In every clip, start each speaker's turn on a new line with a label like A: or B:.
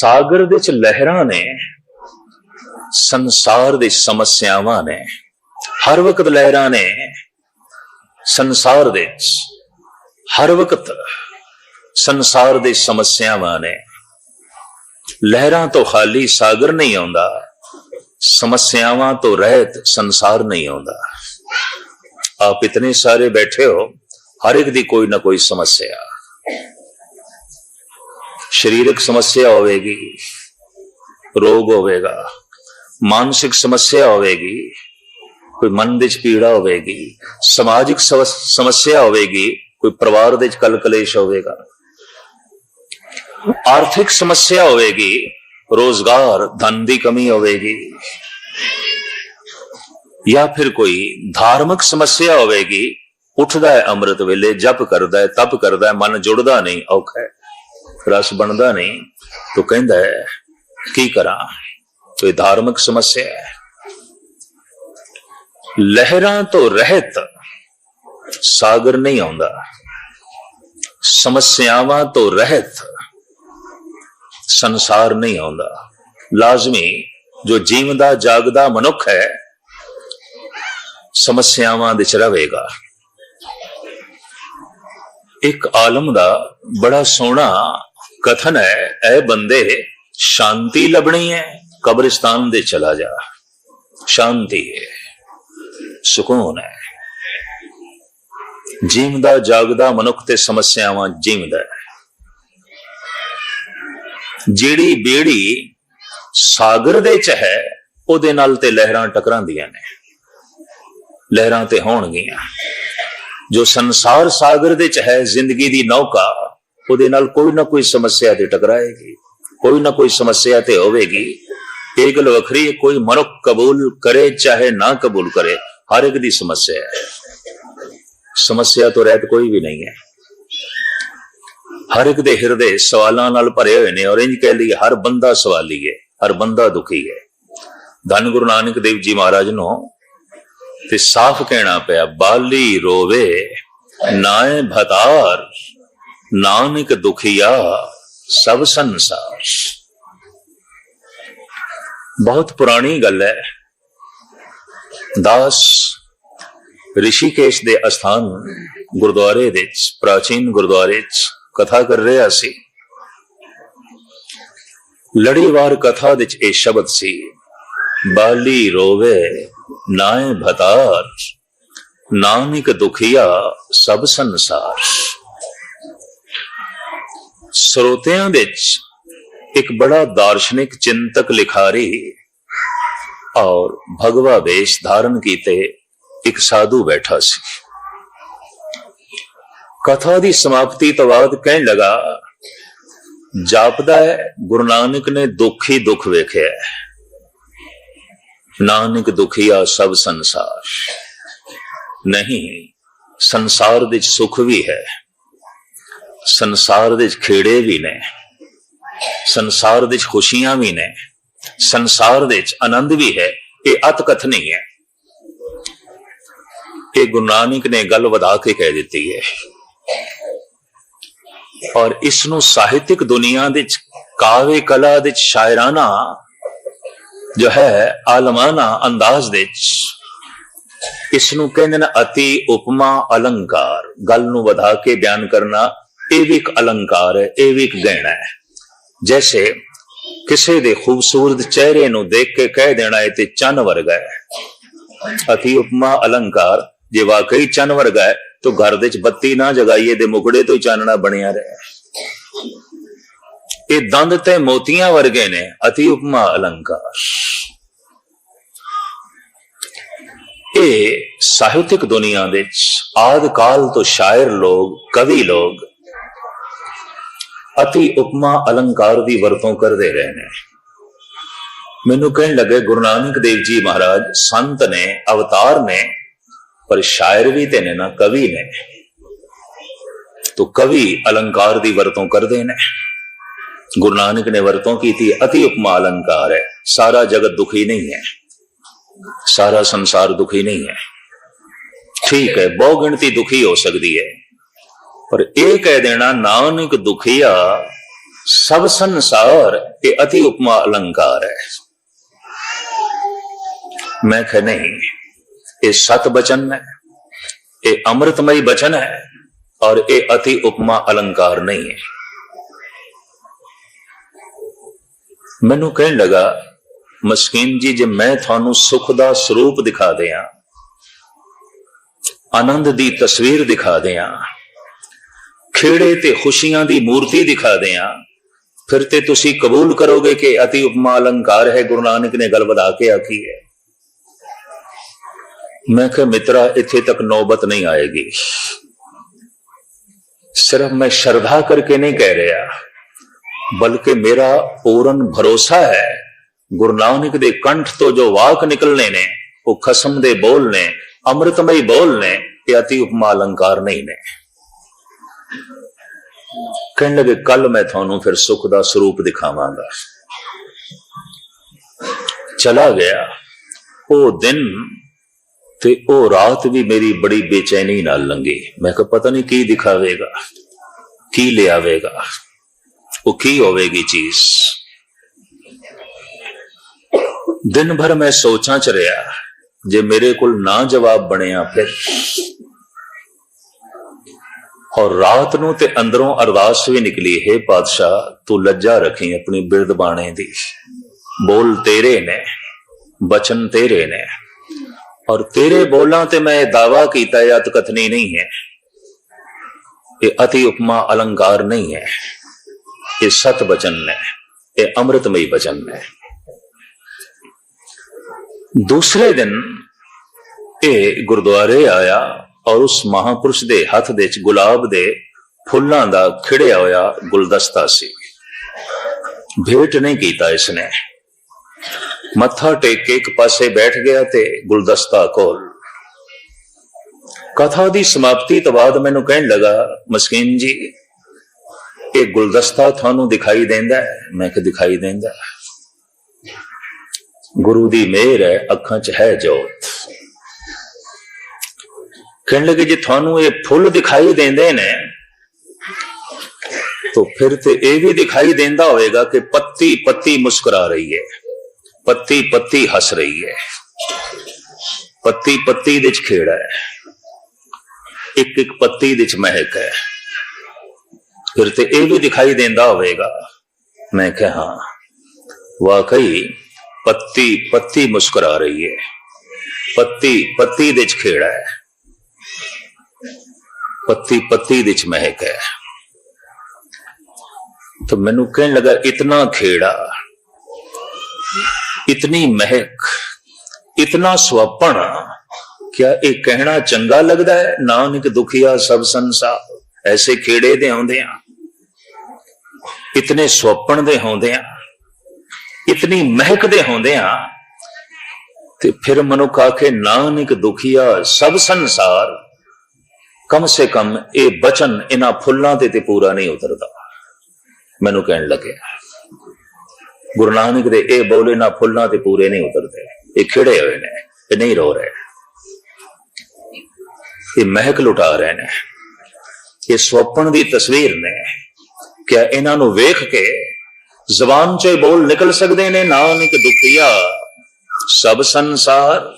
A: ਸਾਗਰ ਦੇ ਵਿੱਚ ਲਹਿਰਾਂ ਨੇ, ਸੰਸਾਰ ਦੇ ਸਮੱਸਿਆਵਾਂ ਨੇ, ਹਰ ਵਕਤ ਲਹਿਰਾਂ ਨੇ, ਸੰਸਾਰ ਦੇ, ਹਰ ਵਕਤ ਸੰਸਾਰ ਦੇ ਸਮੱਸਿਆਵਾਂ ਨੇ। ਲਹਿਰਾਂ ਤੋਂ ਖਾਲੀ ਸਾਗਰ ਨਹੀਂ ਆਉਂਦਾ, ਸਮੱਸਿਆਵਾਂ ਤੋਂ ਰਹਿਤ ਸੰਸਾਰ ਨਹੀਂ ਆਉਂਦਾ। ਆਪ ਇਤਨੇ ਸਾਰੇ ਬੈਠੇ ਹੋ, ਹਰ ਇੱਕ ਦੀ ਕੋਈ ਨਾ ਕੋਈ ਸਮੱਸਿਆ। ਸਰੀਰਕ ਸਮੱਸਿਆ ਹੋਵੇਗੀ ਰੋਗ ਹੋਵੇਗਾ ਮਾਨਸਿਕ ਸਮੱਸਿਆ ਹੋਵੇਗੀ ਕੋਈ ਮਨ ਦੇ ਚ ਪੀੜਾ ਹੋਵੇਗੀ ਸਮਾਜਿਕ ਸਵ- ਸਮੱਸਿਆ ਹੋਵੇਗੀ ਕੋਈ ਪਰਿਵਾਰ ਦੇ ਚ ਕਲ ਕਲੇਸ਼ ਹੋਵੇਗਾ ਆਰਥਿਕ ਸਮੱਸਿਆ ਹੋਵੇਗੀ ਰੋਜ਼ਗਾਰ ਧਨ ਦੀ ਕਮੀ ਹੋਵੇਗੀ ਜਾਂ ਫਿਰ ਕੋਈ ਧਾਰਮਿਕ ਸਮੱਸਿਆ ਹੋਵੇਗੀ ਉੱਠਦਾ ਹੈ ਅੰਮ੍ਰਿਤ ਵੇਲੇ ਜਪ ਕਰਦਾ ਹੈ ਤਪ ਕਰਦਾ ਹੈ ਮਨ ਜੁੜਦਾ ਨਹੀਂ ਔਖਾ ਹੈ ਰਸ ਬਣਦਾ ਨਹੀਂ। ਤੋ ਕਹਿੰਦਾ ਹੈ, ਕੀ ਕਰਾਂ? ਕੋਈ ਧਾਰਮਿਕ ਸਮੱਸਿਆ ਹੈ? ਲਹਿਰਾਂ ਤੋਂ ਰਹਿਤ ਸਾਗਰ ਨਹੀਂ ਆਉਂਦਾ। ਸਮੱਸਿਆਵਾਂ ਤੋਂ ਰਹਿਤ ਸੰਸਾਰ ਨਹੀਂ ਆਉਂਦਾ। ਲਾਜ਼ਮੀ ਜੋ ਜੀਵਦਾ, ਜਾਗਦਾ ਮਨੁੱਖ ਹੈ, ਸਮੱਸਿਆਵਾਂ ਵਿੱਚ ਰਹੇਗਾ। ਇੱਕ ਆਲਮ ਦਾ ਬੜਾ ਸੋਹਣਾ ਕਥਨ ਹੈ, ਐ ਬੰਦੇ, ਸ਼ਾਂਤੀ ਲੱਭਣੀ ਹੈ, ਕਬਰਿਸਤਾਨ ਦੇ ਚਲਾ ਜਾ। ਸ਼ਾਂਤੀ ਹੈ, ਸਕੂਨ ਹੈ। ਜੀਵਦਾ, ਜਾਗਦਾ ਮਨੁੱਖ ਤੇ ਸਮੱਸਿਆਵਾਂ ਜੀਵਦਾ ਜਿਹੜੀ ਬੇੜੀ ਸਾਗਰ ਦੇ ਚ ਹੈ, ਉਹਦੇ ਨਾਲ ਤੇ ਲਹਿਰਾਂ ਟਕਰਾਂਦੀਆਂ ਨੇ। ਲਹਿਰਾਂ ਤੇ ਹੋਣਗੀਆਂ। ਜੋ ਸੰਸਾਰ ਸਾਗਰ ਦੇ ਚ ਹੈ, ਜ਼ਿੰਦਗੀ ਦੀ ਨੌਕਾ ਉਹਦੇ ਨਾਲ ਕੋਈ ਨਾ ਕੋਈ ਸਮੱਸਿਆ ਤੇ ਟਕਰਾਏਗੀ, ਕੋਈ ਨਾ ਕੋਈ ਸਮੱਸਿਆ ਤੇ ਹੋਵੇਗੀ। ਇਹ ਗੱਲ ਵੱਖਰੀ ਹੈ, ਕੋਈ ਮਨੁੱਖ ਕਬੂਲ ਕਰੇ ਚਾਹੇ ਨਾ ਕਬੂਲ ਕਰੇ, ਹਰ ਇੱਕ ਦੀ ਸਮੱਸਿਆ ਹੈ। ਸਮੱਸਿਆ ਤੋਂ ਰਹਿਤ ਕੋਈ ਵੀ ਨਹੀਂ ਹੈ। ਹਰ ਇੱਕ ਦੇ ਹਿਰਦੇ ਸਵਾਲਾਂ ਨਾਲ ਭਰੇ ਹੋਏ ਨੇ, ਔਰ ਇੰਜ ਕਹਿ ਲਈ ਹਰ ਬੰਦਾ ਸਵਾਲੀ ਹੈ, ਹਰ ਬੰਦਾ ਦੁਖੀ ਹੈ। ਧੰਨ ਗੁਰੂ ਨਾਨਕ ਦੇਵ ਜੀ ਮਹਾਰਾਜ ਨੂੰ ਤੇ ਸਾਫ਼ ਕਹਿਣਾ ਪਿਆ, ਬਾਲੀ ਰੋਵੇ, ਨਾਏ ਭਤਾਰ ਨਾਨਕ ਦੁਖੀਆ ਸਭ ਸੰਸਾਰ। ਬਹੁਤ ਪੁਰਾਣੀ ਗੱਲ ਹੈ। ਦਾਸ ਰਿਸ਼ੀਕੇਸ਼ ਦੇ ਅਸਥਾਨ ਗੁਰਦੁਆਰੇ ਦੇ ਵਿੱਚ, ਪ੍ਰਾਚੀਨ ਗੁਰਦੁਆਰੇ ਚ ਕਥਾ ਕਰ ਰਿਹਾ ਸੀ। ਲੜੀਵਾਰ ਕਥਾ ਵਿੱਚ ਇਹ ਸ਼ਬਦ ਸੀ, ਬਾਲੀ ਰੋਵੇ ਨਾਏ ਭਤਾਰ, ਨਾਨਕ ਦੁਖੀਆ ਸਭ ਸੰਸਾਰ। ਸਰੋਤਿਆਂ ਵਿੱਚ ਇੱਕ ਬੜਾ ਦਾਰਸ਼ਨਿਕ ਚਿੰਤਕ ਲਿਖਾਰੀ ਔਰ ਭਗਵਾ ਵੇਸ਼ ਧਾਰਨ ਕੀਤੇ ਇੱਕ ਸਾਧੂ ਬੈਠਾ ਸੀ। ਕਥਾ ਦੀ ਸਮਾਪਤੀ ਤੋਂ ਬਾਅਦ ਕਹਿਣ ਲਗਾ, ਜਾਪਦਾ ਹੈ, ਗੁਰੂ ਨਾਨਕ ਨੇ ਦੁੱਖ ਹੀ ਦੁੱਖ ਵੇਖਿਆ ਹੈ। ਨਾਨਕ ਦੁਖੀਆ ਸਭ ਸੰਸਾਰ। ਨਹੀਂ, ਸੰਸਾਰ ਵਿੱਚ ਸੁਖ ਵੀ ਹੈ। ਸੰਸਾਰ ਵਿੱਚ ਖੇੜੇ ਵੀ ਨੇ, ਸੰਸਾਰ ਵਿੱਚ ਖੁਸ਼ੀਆਂ ਵੀ ਨੇ, ਸੰਸਾਰ ਵਿੱਚ ਆਨੰਦ ਵੀ ਹੈ, ਇਹ ਅਤਕਥ ਨਹੀਂ ਹੈ। ਇਹ ਗੁਰੂ ਨਾਨਕ ਨੇ ਗੱਲ ਵਧਾ ਕੇ ਕਹਿ ਦਿੱਤੀ ਹੈ। ਔਰ ਇਸ ਨੂੰ ਸਾਹਿਤਿਕ ਦੁਨੀਆ ਵਿੱਚ, ਕਾਵੇ ਕਲਾ ਵਿੱਚ ਸ਼ਾਇਰਾਨਾ ਜੋ ਹੈ, ਆਲਮਾਨਾ ਅੰਦਾਜ਼ ਵਿੱਚ ਇਸ ਨੂੰ ਕਹਿੰਦੇ ਨੇ ਅਤੀ ਉਪਮਾ ਅਲੰਕਾਰ। ਗੱਲ ਨੂੰ ਵਧਾ ਕੇ ਬਿਆਨ ਕਰਨਾ ਇਹ ਵੀ ਇੱਕ ਅਲੰਕਾਰ ਹੈ, ਇਹ ਵੀ ਇੱਕ ਗਹਿਣਾ ਹੈ। ਜੈਸੇ ਕਿਸੇ ਦੇ ਖੂਬਸੂਰਤ ਚਿਹਰੇ ਨੂੰ ਦੇਖ ਕੇ ਕਹਿ ਦੇਣਾ ਇਹ ਤੇ ਚੰਨ ਵਰਗਾ ਹੈ। ਅਤੀ ਉਪਮਾ ਅਲੰਕਾਰ, ਜੇ ਵਾਕਈ ਚੰਨ ਵਰਗਾ ਹੈ, ਤਾਂ ਘਰ ਦੇ ਚ ਬੱਤੀ ਨਾ ਜਗਾਈਏ ਦੇ ਮੁਕੜੇ ਤੋਂ ਹੀ ਚਾਨਣਾ ਬਣਿਆ ਰਹੇ। ਇਹ ਦੰਦ ਤੇ ਮੋਤੀਆਂ ਵਰਗੇ ਨੇ ਅਤੀ ਉਪਮਾ ਅਲੰਕਾਰ। ਇਹ ਸਾਹਿਤਿਕ ਦੁਨੀਆ ਦੇ ਆਦ ਕਾਲ ਤੋਂ ਸ਼ਾਇਰ ਲੋਗ ਕਵੀ ਲੋਗ ਅਤੀ ਉਪਮਾ ਅਲੰਕਾਰ ਦੀ ਵਰਤੋਂ ਕਰਦੇ ਰਹੇ ਨੇ। ਮੈਨੂੰ ਕਹਿਣ ਲੱਗੇ, ਗੁਰੂ ਨਾਨਕ ਦੇਵ ਜੀ ਮਹਾਰਾਜ, ਸੰਤ ਨੇ, ਅਵਤਾਰ ਨੇ, ਪਰ ਸ਼ਾਇਰ ਵੀ ਤੇ ਨੇ ਨਾ, ਕਵੀ ਨੇ। ਤੋ ਕਵੀ ਅਲੰਕਾਰ ਦੀ ਵਰਤੋਂ ਕਰਦੇ ਨੇ। ਗੁਰੂ ਨਾਨਕ ਨੇ ਵਰਤੋਂ ਕੀਤੀ, ਅਤੀ ਉਪਮਾ ਅਲੰਕਾਰ ਹੈ। ਸਾਰਾ ਜਗਤ ਦੁਖੀ ਨਹੀਂ ਹੈ। ਸਾਰਾ ਸੰਸਾਰ ਦੁਖੀ ਨਹੀਂ ਹੈ। ਠੀਕ ਹੈ ਬਹੁ ਗਿਣਤੀ ਦੁਖੀ ਹੋ ਸਕਦੀ ਹੈ। ਪਰ ਇਹ ਕਹਿ ਦੇਣਾ, ਨਾਨਕ ਦੁਖੀਆ, ਸਭ ਸੰਸਾਰ ਇਹ ਅਤੀ ਉਪਮਾ ਅਲੰਕਾਰ ਹੈ। ਮੈਂ ਕਹ, ਨਹੀਂ, ਇਹ ਸਤ ਬਚਨ ਹੈ, ਇਹ ਅੰਮ੍ਰਿਤਮਈ ਬਚਨ ਹੈ ਔਰ ਇਹ ਅਤੀ ਉਪਮਾ ਅਲੰਕਾਰ ਨਹੀਂ ਹੈ। ਮੈਨੂੰ ਕਹਿਣ ਲਗਾ, ਮਸਕੀਨ ਜੀ, ਜੇ ਮੈਂ ਤੁਹਾਨੂੰ ਸੁਖ ਦਾ ਸਰੂਪ ਦਿਖਾ ਦਿਆਂ, ਆਨੰਦ ਦੀ ਤਸਵੀਰ ਦਿਖਾ ਦਿਆਂ ਖੇੜੇ ਤੇ ਖੁਸ਼ੀਆਂ ਦੀ ਮੂਰਤੀ ਦਿਖਾ ਦਿਆਂ। ਫਿਰ ਤੇ ਤੁਸੀਂ ਕਬੂਲ ਕਰੋਗੇ ਕਿ ਅਤੀ ਉਪਮਾ ਅਲੰਕਾਰ ਹੈ ਗੁਰੂ ਨਾਨਕ ਨੇ ਗੱਲ ਵਧਾ ਕੇ ਆਖੀ ਹੈ। ਮੈਂ ਕਿਹਾ ਮਿੱਤਰਾ ਇੱਥੇ ਤੱਕ ਨੌਬਤ ਨਹੀਂ ਆਏਗੀ। ਸਿਰਫ ਮੈਂ ਸ਼ਰਧਾ ਕਰਕੇ ਨਹੀਂ ਕਹਿ ਰਿਹਾ ਬਲਕਿ ਮੇਰਾ ਪੂਰਨ ਭਰੋਸਾ ਹੈ ਗੁਰੂ ਨਾਨਕ ਦੇ ਕੰਠ ਤੋਂ ਜੋ ਵਾਕ ਨਿਕਲਨੇ ਨੇ ਉਹ ਖਸਮ ਦੇ ਬੋਲ ਨੇ ਅੰਮ੍ਰਿਤਮਈ ਬੋਲ ਨੇ ਇਹ ਅਤੀ ਉਪਮਾ ਅਲੰਕਾਰ ਨਹੀਂ ਨੇ। ਕਹਿਣ ਲੱਗੇ ਕੱਲ ਮੈਂ ਤੁਹਾਨੂੰ ਫਿਰ ਸੁਖ ਦਾ ਸਰੂਪ ਦਿਖਾਵਾਂਗਾ। ਚਲਾ ਗਿਆ। ਉਹ ਦਿਨ ਤੇ ਉਹ ਰਾਤ ਵੀ ਮੇਰੀ ਬੜੀ ਬੇਚੈਨੀ ਨਾਲ ਲੰਘੀ। ਮੈਂ ਕਿਹਾ, ਪਤਾ ਨਹੀਂ ਕੀ ਦਿਖਾਵੇਗਾ, ਕੀ ਲਿਆਵੇਗਾ, ਉਹ ਕੀ ਹੋਵੇਗੀ ਚੀਜ਼? ਦਿਨ ਭਰ ਮੈਂ ਸੋਚਾਂ ਚ ਰਿਹਾ, ਜੇ ਮੇਰੇ ਕੋਲ ਨਾ ਜਵਾਬ ਬਣਿਆ ਫਿਰ। ਔਰ ਰਾਤ ਨੂੰ ਤੇ ਅੰਦਰੋਂ ਅਰਦਾਸ ਵੀ ਨਿਕਲੀ, ਹੈ ਪਾਤਸ਼ਾਹ, ਤੂੰ ਲੱਜਾ ਰੱਖੀ ਆਪਣੀ ਬਿਰਦ ਬਾਣੇ ਦੀ। ਬੋਲ ਤੇਰੇ ਨੇ, ਬਚਨ ਤੇਰੇ ਨੇ। ਔਰ ਤੇਰੇ ਬੋਲਾਂ ਤੇ ਮੈਂ ਦਾਵਾ ਕੀਤਾ, ਇਹ ਅਤਕਥਨੀ ਨਹੀਂ ਹੈ। ਇਹ ਅਤੀ ਉਪਮਾ ਅਲੰਕਾਰ ਨਹੀਂ ਹੈ। ਇਹ ਸਤ ਬਚਨ ਨੇ ਇਹ ਅੰਮ੍ਰਿਤਮਈ ਬਚਨ ਨੇ ਦੂਸਰੇ ਦਿਨ ਇਹ ਗੁਰਦੁਆਰੇ ਆਇਆ ਔਰ ਉਸ ਮਹਾਪੁਰਸ਼ ਦੇ ਹੱਥ ਦੇ ਵਿੱਚ ਗੁਲਾਬ ਦੇ ਫੁੱਲਾਂ ਦਾ ਖਿੜਿਆ ਹੋਇਆ ਗੁਲਦਸਤਾ ਸੀ। ਭੇਟ ਨਹੀਂ ਕੀਤਾ ਇਸਨੇ। ਮੱਥਾ ਟੇਕ ਕੇ ਇੱਕ ਪਾਸੇ ਬੈਠ ਗਿਆ ਤੇ ਗੁਲਦਸਤਾ ਕੋਲ। ਕਥਾ ਦੀ ਸਮਾਪਤੀ ਤੋਂ ਬਾਅਦ ਮੈਨੂੰ ਕਹਿਣ ਲੱਗਾ, ਮਸਕੀਨ ਜੀ, ਇਹ ਗੁਲਦਸਤਾ ਤੁਹਾਨੂੰ ਦਿਖਾਈ ਦਿੰਦਾ ਮੈਂ ਕਿ ਦਿਖਾਈ ਦਿੰਦਾ ਗੁਰੂ ਦੀ ਮਿਹਰ ਹੈ, ਅੱਖਾਂ 'ਚ ਹੈ ਜੋਤ। ਕਹਿਣ ਲੱਗੇ ਜੇ ਤੁਹਾਨੂੰ ਇਹ ਫੁੱਲ ਦਿਖਾਈ ਦਿੰਦੇ ਨੇ, ਤਾਂ ਫਿਰ ਤੇ ਇਹ ਵੀ ਦਿਖਾਈ ਦਿੰਦਾ ਹੋਵੇਗਾ ਕਿ ਪੱਤੀ ਪੱਤੀ ਮੁਸਕਰਾ ਰਹੀ ਹੈ, ਪੱਤੀ ਪੱਤੀ ਹੱਸ ਰਹੀ ਹੈ, ਪੱਤੀ ਪੱਤੀ ਦੇ ਚ ਖੇੜਾ ਹੈ, ਇੱਕ ਇੱਕ ਪੱਤੀ ਦੇ ਚ ਮਹਿਕ ਹੈ। ਫਿਰ ਤੇ ਇਹ ਵੀ ਦਿਖਾਈ ਦਿੰਦਾ ਹੋਵੇਗਾ, ਮੈਂ ਕਿਹਾ ਹਾਂ, ਵਾਕਈ ਪੱਤੀ ਪੱਤੀ ਮੁਸਕਰਾ ਰਹੀ ਹੈ, ਪੱਤੀ ਪੱਤੀ ਦੇ ਚ ਖੇੜਾ ਹੈ। ਪੱਤੀ ਪੱਤੀ ਵਿੱਚ ਮਹਿਕ ਹੈ। ਤਾਂ ਮੈਨੂੰ ਕਹਿਣ ਲੱਗਾ, ਇਤਨਾ ਖੇੜਾ, ਇਤਨੀ ਮਹਿਕ, ਇਤਨਾ ਸੁਆਪਣ ਕਿਆ ਇਹ ਕਹਿਣਾ ਚੰਗਾ ਲੱਗਦਾ ਹੈ? ਨਾਨਕ ਦੁਖੀਆ ਸਭ ਸੰਸਾਰ, ਐਸੇ ਖੇੜੇ ਦੇ ਆਉਂਦੇ ਆ ਇਤਨੇ ਸੁਆਪਣ ਦੇ ਹੁੰਦੇ ਆ ਇਤਨੀ ਮਹਿਕ ਦੇ ਹੁੰਦੇ ਆ ਤੇ ਫਿਰ ਮਨੁੱਖ ਆਖੇ, ਨਾਨਕ ਦੁਖੀਆ ਸਭ ਸੰਸਾਰ ਕਮ ਸੇ ਕਮ ਇਹ ਬਚਨ ਇਹਨਾਂ ਫੁੱਲਾਂ ਤੇ ਤੇ ਪੂਰਾ ਨਹੀਂ ਉਤਰਦਾ। ਮੈਨੂੰ ਕਹਿਣ ਲੱਗਿਆ ਗੁਰੂ ਨਾਨਕ ਦੇ ਇਹ ਬੋਲੇ ਨਾ ਫੁੱਲਾਂ ਤੇ ਪੂਰੇ ਨਹੀਂ ਉਤਰਦੇ। ਇਹ ਖਿੜੇ ਹੋਏ ਨੇ, ਇਹ ਨਹੀਂ ਰੋ ਰਹੇ। ਇਹ ਮਹਿਕ ਲੁਟਾ ਰਹੇ ਨੇ। ਇਹ ਸੁਪਨ ਦੀ ਤਸਵੀਰ ਨੇ। ਕਿ ਇਹਨਾਂ ਨੂੰ ਵੇਖ ਕੇ ਜ਼ਬਾਨ ਚੋਂ ਹੀ ਬੋਲ ਨਿਕਲ ਸਕਦੇ ਨੇ, ਨਾਨਕ ਦੁਖੀਆ, ਸਭ ਸੰਸਾਰ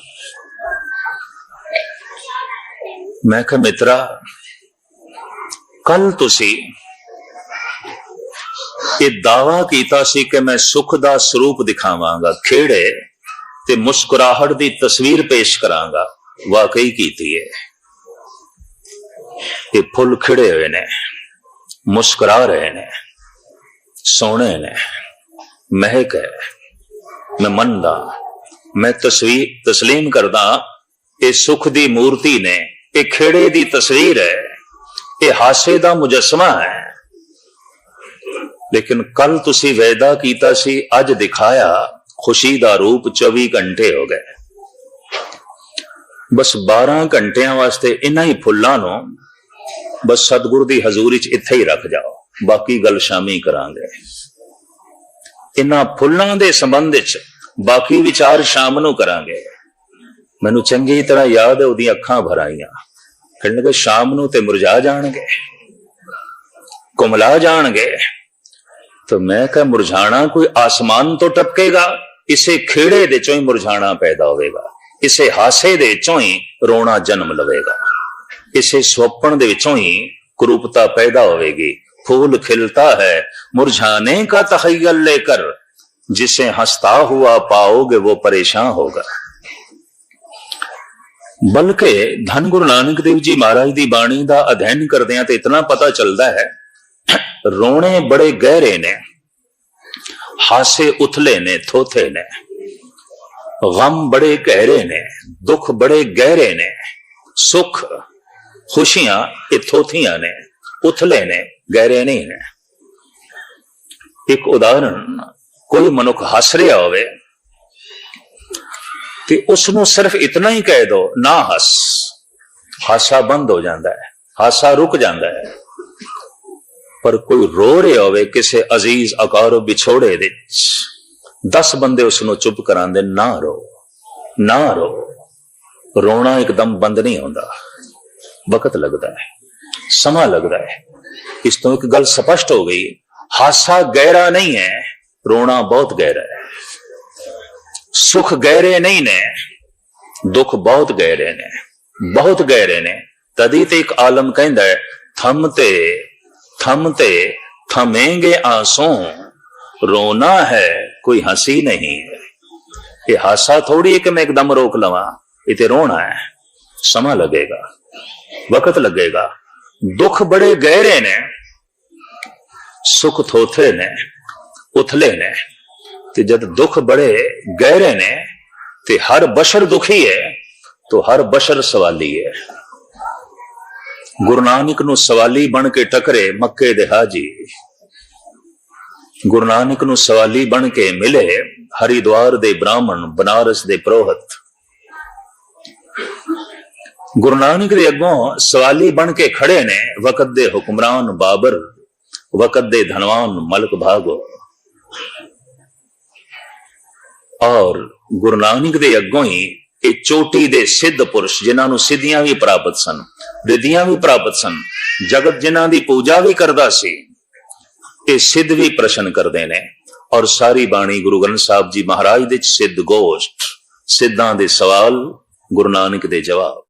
A: ਮੈਂ ਕਿਹਾ, ਮਿੱਤਰਾ ਕੱਲ ਤੁਸੀਂ ਇਹ ਦਾਵਾ ਕੀਤਾ ਸੀ ਕਿ ਮੈਂ ਸੁਖ ਦਾ ਸਰੂਪ ਦਿਖਾਵਾਂਗਾ, ਖੇੜੇ ਤੇ ਮੁਸਕਰਾਹਟ ਦੀ ਤਸਵੀਰ ਪੇਸ਼ ਕਰਾਂਗਾ। ਵਾਕਈ ਕੀਤੀ ਹੈ ਇਹ ਫੁੱਲ ਖਿੜੇ ਹੋਏ ਨੇ, ਮੁਸਕਰਾ ਰਹੇ ਨੇ, ਸੋਹਣੇ ਨੇ, ਮਹਿਕ ਹੈ। ਮੈਂ ਮੰਨਦਾ, ਮੈਂ ਤਸਵੀਰ ਤਸਲੀਮ ਕਰਦਾ, ਇਹ ਸੁਖ ਦੀ ਮੂਰਤੀ ਨੇ ਇਹ ਖੇੜੇ ਦੀ ਤਸਵੀਰ ਹੈ, ਇਹ ਹਾਸੇ ਦਾ ਮੁਜਸਮਾ ਹੈ। ਲੇਕਿਨ ਕੱਲ ਤੁਸੀਂ ਵੈਦਾ ਕੀਤਾ ਸੀ, ਅੱਜ ਦਿਖਾਇਆ, ਖੁਸ਼ੀ ਦਾ ਰੂਪ 24 ਘੰਟੇ ਹੋ ਗਏ। ਬਸ 12 ਘੰਟਿਆਂ ਵਾਸਤੇ ਇਹਨਾਂ ਹੀ ਫੁੱਲਾਂ ਨੂੰ, ਬਸ ਸਤਿਗੁਰ ਦੀ ਹਜ਼ੂਰੀ 'ਚ ਇੱਥੇ ਹੀ ਰੱਖ ਜਾਓ, ਬਾਕੀ ਗੱਲ ਸ਼ਾਮੀ ਕਰਾਂਗੇ। ਇਹਨਾਂ ਫੁੱਲਾਂ ਦੇ ਸੰਬੰਧ 'ਚ ਬਾਕੀ ਵਿਚਾਰ ਸ਼ਾਮ ਨੂੰ ਕਰਾਂਗੇ। ਮੈਨੂੰ ਚੰਗੀ ਤਰ੍ਹਾਂ ਯਾਦ ਹੈ ਉਹਦੀਆਂ ਅੱਖਾਂ ਭਰ ਆਈਆਂ ਕਹਿਣਗੇ ਸ਼ਾਮ ਨੂੰ ਤੇ ਮੁਰਝਾ ਜਾਣਗੇ, ਕੁਮਲਾ ਜਾਣਗੇ। ਤਾਂ ਮੈਂ ਕਹ, ਮੁਰਝਾਣਾ ਕੋਈ ਆਸਮਾਨ ਤੋਂ ਟਪਕੇਗਾ, ਇਸੇ ਖੇੜੇ ਦੇ ਚੋਂ ਹੀ ਮੁਰਝਾਣਾ ਪੈਦਾ ਹੋਵੇਗਾ, ਇਸੇ ਹਾਸੇ ਦੇ ਚੋਂ ਹੀ ਰੋਣਾ ਜਨਮ ਲਵੇਗਾ, ਇਸੇ ਸੁਪਨ ਦੇ ਵਿੱਚੋਂ ਹੀ ਕਰੂਪਤਾ ਪੈਦਾ ਹੋਵੇਗੀ। ਫੂਲ ਖਿਲਤਾ ਹੈ, ਮੁਰਝਾਣੇ ਕਾ ਤਖੈਲ ਲੈ ਕਰ ਜਿਸੇ ਹਸਤਾ ਹੁਆ ਪਾਓਗੇ, ਉਹ ਪਰੇਸ਼ਾਨ ਹੋਗਾ। ਬਲਕਿ ਧੰਨ ਗੁਰੂ ਨਾਨਕ ਦੇਵ ਜੀ ਮਹਾਰਾਜ ਦੀ ਬਾਣੀ ਦਾ ਅਧਿਐਨ ਕਰਦਿਆਂ ਤੇ ਇਤਨਾ ਪਤਾ ਚੱਲਦਾ ਹੈ, ਰੋਣੇ ਬੜੇ ਗਹਿਰੇ ਨੇ, ਹਾਸੇ ਉਥਲੇ ਨੇ, ਥੋਥੇ ਨੇ ਗਮ ਬੜੇ ਗਹਿਰੇ ਨੇ, ਦੁੱਖ ਬੜੇ ਗਹਿਰੇ ਨੇ, ਸੁਖ, ਖੁਸ਼ੀਆਂ ਇਹ ਥੋਥੀਆਂ ਨੇ, ਉਥਲੇ ਨੇ, ਗਹਿਰੇ ਨਹੀਂ ਨੇ। ਇੱਕ ਉਦਾਹਰਣ ਕੋਈ ਮਨੁੱਖ ਹੱਸ ਰਿਹਾ ਹੋਵੇ ਤੇ ਉਸ ਨੂੰ ਸਿਰਫ ਇਤਨਾ ਹੀ ਕਹਿ ਦੋ, ਨਾ ਹੱਸ। ਹਾਸਾ ਬੰਦ ਹੋ ਜਾਂਦਾ ਹੈ, ਹਾਸਾ ਰੁਕ ਜਾਂਦਾ ਹੈ। ਪਰ ਕੋਈ ਰੋ ਰਿਹਾ ਹੋਵੇ, ਕਿਸੇ ਅਜ਼ੀਜ਼ ਅਕਾਰੋ ਵਿਛੋੜੇ ਦੇ 10 ਬੰਦੇ ਉਸ ਨੂੰ ਚੁੱਪ ਕਰਾਉਂਦੇ, ਨਾ ਰੋ ਨਾ ਰੋ। ਰੋਣਾ ਇੱਕਦਮ ਬੰਦ ਨਹੀਂ ਹੁੰਦਾ ਵਕਤ ਲੱਗਦਾ ਹੈ, ਸਮਾਂ ਲੱਗਦਾ ਹੈ। ਇਸ ਤੋਂ ਇੱਕ ਗੱਲ ਸਪਸ਼ਟ ਹੋ ਗਈ, ਹਾਸਾ ਗਹਿਰਾ ਨਹੀਂ ਹੈ, ਰੋਣਾ ਬਹੁਤ ਗਹਿਰਾ ਹੈ। ਸੁਖ ਗਹਿਰੇ ਨਹੀਂ ਨੇ, ਦੁੱਖ ਬਹੁਤ ਗਹਿਰੇ ਨੇ, ਬਹੁਤ ਗਹਿਰੇ ਨੇ। ਤਦੀ ਤੇ ਇੱਕ ਆਲਮ ਕਹਿੰਦਾ ਹੈ, ਥਮ ਤੇ ਥਮ ਤੇ ਥਮੇਂਗੇ ਆਂਸੂ, ਰੋਣਾ ਹੈ, ਕੋਈ ਹਸੀ ਨਹੀਂ ਇਹ ਹਾਸਾ ਥੋੜੀ ਕਿ ਮੈਂ ਇੱਕਦਮ ਰੋਕ ਲਵਾਂ, ਇਹ ਤੇ ਰੋਣਾ ਹੈ, ਸਮਾਂ ਲੱਗੇਗਾ, ਵਕਤ ਲੱਗੇਗਾ। ਦੁੱਖ ਬੜੇ ਗਹਿਰੇ ਨੇ, ਸੁਖ ਥੋਥੇ ਨੇ, ਉਥਲੇ ਨੇ। ਤੇ ਜਦ ਦੁੱਖ ਬੜੇ ਗਹਿਰੇ ਨੇ ਤੇ ਹਰ ਬਸ਼ਰ ਦੁਖੀ ਹੈ तो ਹਰ ਬਸ਼ਰ ਸਵਾਲੀ ਹੈ। ਗੁਰੂ ਨਾਨਕ ਨੂੰ ਸਵਾਲੀ ਬਣ ਕੇ ਟਕਰੇ ਮੱਕੇ ਦੇ ਹਾਜੀ। ਗੁਰੂ ਨਾਨਕ ਨੂੰ ਸਵਾਲੀ ਬਣ ਕੇ ਮਿਲੇ ਹਰਿਦੁਆਰ ਦੇ ਬ੍ਰਾਹਮਣ, ਬਨਾਰਸ ਦੇ ਪ੍ਰੋਹਤ। ਗੁਰੂ ਨਾਨਕ ਦੇ ਅੱਗੋਂ ਸਵਾਲੀ ਬਣ ਕੇ ਖੜੇ ਨੇ ਵਕਤ ਦੇ ਹੁਕਮਰਾਨ ਬਾਬਰ, ਵਕਤ ਦੇ ਧਨਵਾਨ ਮਲਕ ਭਾਗੋ। ਔਰ ਗੁਰੂ ਨਾਨਕ ਦੇ ਅੱਗੋਂ ਹੀ ਇਹ ਚੋਟੀ ਦੇ ਸਿੱਧ ਪੁਰਸ਼, ਜਿਨ੍ਹਾਂ ਨੂੰ ਸਿੱਧੀਆਂ ਵੀ ਪ੍ਰਾਪਤ ਸਨ ਰਿੱਧੀਆਂ ਵੀ ਪ੍ਰਾਪਤ ਸਨ, ਜਗਤ ਜਿਨ੍ਹਾਂ ਦੀ ਪੂਜਾ ਵੀ ਕਰਦਾ ਸੀ, ਇਹ ਸਿੱਧ ਵੀ ਪ੍ਰਸ਼ਨ ਕਰਦੇ ਨੇ। ਔਰ ਸਾਰੀ ਬਾਣੀ ਗੁਰੂ ਗ੍ਰੰਥ ਸਾਹਿਬ ਜੀ ਮਹਾਰਾਜ ਦੇ ਸਿੱਧ ਗੋਸ਼ਟ, ਸਿੱਧਾਂ ਦੇ ਸਵਾਲ ਗੁਰੂ ਨਾਨਕ ਦੇ ਜਵਾਬ।